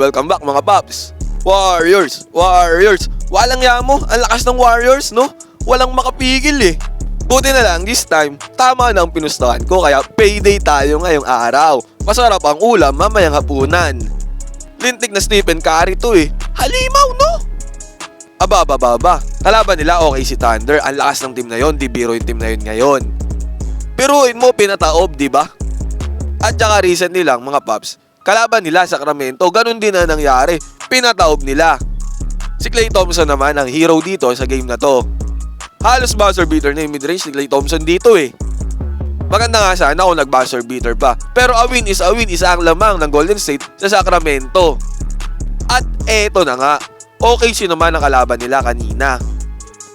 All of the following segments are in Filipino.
welcome back mga paps. Warriors, Warriors. Walang yamo, ang lakas ng Warriors, no? Walang makapigil eh. Buti na lang this time, tama na ang pinustahan ko kaya payday tayo ngayong araw. Masarap ang ulam mamayang hapunan. Lintik na Stephen Curry to eh. Halimaw no? Aba, aba, aba, aba. Kalaban nila okay si Thunder. Ang lakas ng team na yon, di biro yung team na yun ngayon. Piruin mo, pinataob, di ba? At saka recently lang, mga paps, kalaban nila Sacramento, ganun din na nangyari. Pinataob nila. Si Klay Thompson naman ang hero dito sa game na to. Halos buzzer beater na yung midrange ni Klay Thompson dito eh. Maganda nga sana kung nag-buzzer beater pa. Pero a win is a win, isa ang lamang ng Golden State sa Sacramento. At eto na nga, okay si naman ang kalaban nila kanina.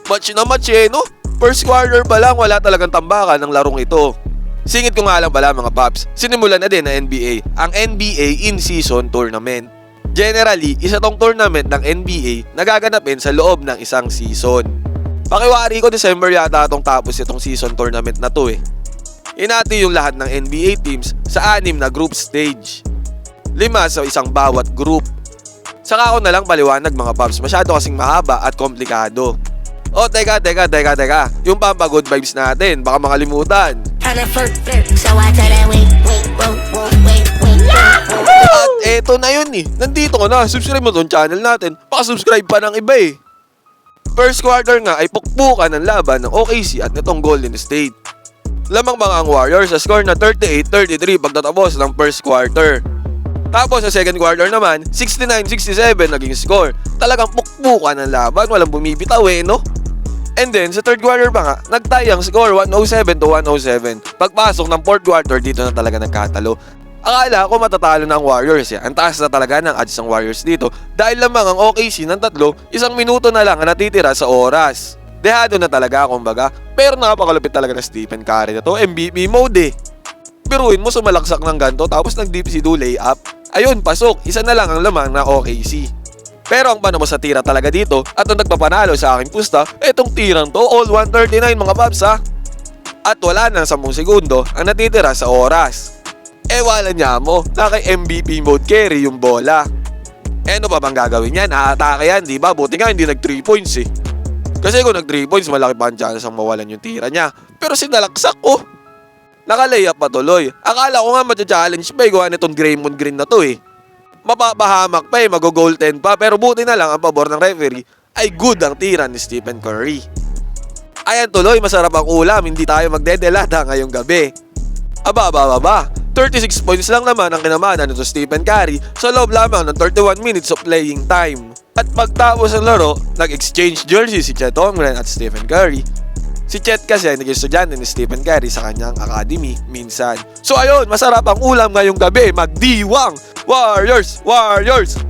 Match na match eh, no? First quarter pa lang, wala talagang tambakan ng larong ito. Singit ko nga lang pala mga paps, sinimulan na din ng NBA, ang NBA in-season tournament. Generally, isa tong tournament ng NBA na gaganapin sa loob ng isang season. Pakiwari ko December yata itong tapos itong season tournament na to eh. Inati yung lahat ng NBA teams sa anim na group stage. Lima sa isang bawat group. Saka ako na lang paliwanag mga paps, masyado kasing mahaba at komplikado. Oh, teka, teka, teka, teka. Yung pampa good vibes natin, baka makalimutan. Tryna flirt, flirt. So I tell her, wait, wait, wait, wait, wait, wait, wait. At eto na yun eh. Nandito ka na. Subscribe mo tong channel natin. Baka-subscribe pa ng iba eh. First quarter nga ay pukpukan ng laban ng OKC at nitong Golden State. Lamang mga ang Warriors sa score na 38-33 pagtatapos ng first quarter. Tapos sa second quarter naman, 69-67 naging score. Talagang pukpukan ng laban, walang bumibitaw eh, no? And then, sa third quarter pa nga, nagtayang score 107 to 107. Pagpasok ng fourth quarter, dito na talaga nagkatalo. Akala ko matatalo ang Warriors eh. Ang taas na talaga ng odds ng Warriors dito dahil lamang ang OKC ng tatlo, isang minuto na lang ang natitira sa oras. Dehado na talaga kumbaga. Pero napakalupit talaga ng Stephen Curry na to. MVP mode eh. Biruin mo sumalaksak ng ganto tapos nag-deep si do layup. Ayun, pasok. Isa na lang ang lamang na OKC. Pero ang paano mo sa tira talaga dito at ang nagpapanalo sa aking pusta, etong tirang to, all 139 mga paps ha. At wala na 10 segundo ang natitira sa oras. Eh wala niya mo, na kay MVP mode carry yung bola. Eh ano pa bang gagawin yan? Aatake yan, di ba? Buti nga hindi nag 3 points eh. Kasi kung nag 3 points, malaki pa ang chance ang mawalan yung tira niya. Pero sinalaksak oh. Nakalayap pa tuloy. Akala ko nga matcha-challenge pa eh, gawa nitong Greymon Green na to eh mapapahamak pa eh, mag-goaltend pa. Pero buti na lang ang pabor ng referee ay good ang tira ni Stephen Curry. Ayan tuloy, masarap ang ulam, hindi tayo magdedelata ngayong gabi. Aba, aba, aba, aba. 36 points lang naman ang kinamanan nito Stephen Curry sa loob lamang ng 31 minutes of playing time. At pagtapos ng laro, nag-exchange jersey si Chet Holmgren at Stephen Curry. Si Chet kasi ay naging estudyante ni Stephen Curry sa kanyang academy minsan. So ayun, masarap ang ulam ngayong gabi, magdiwang! Warriors! Warriors!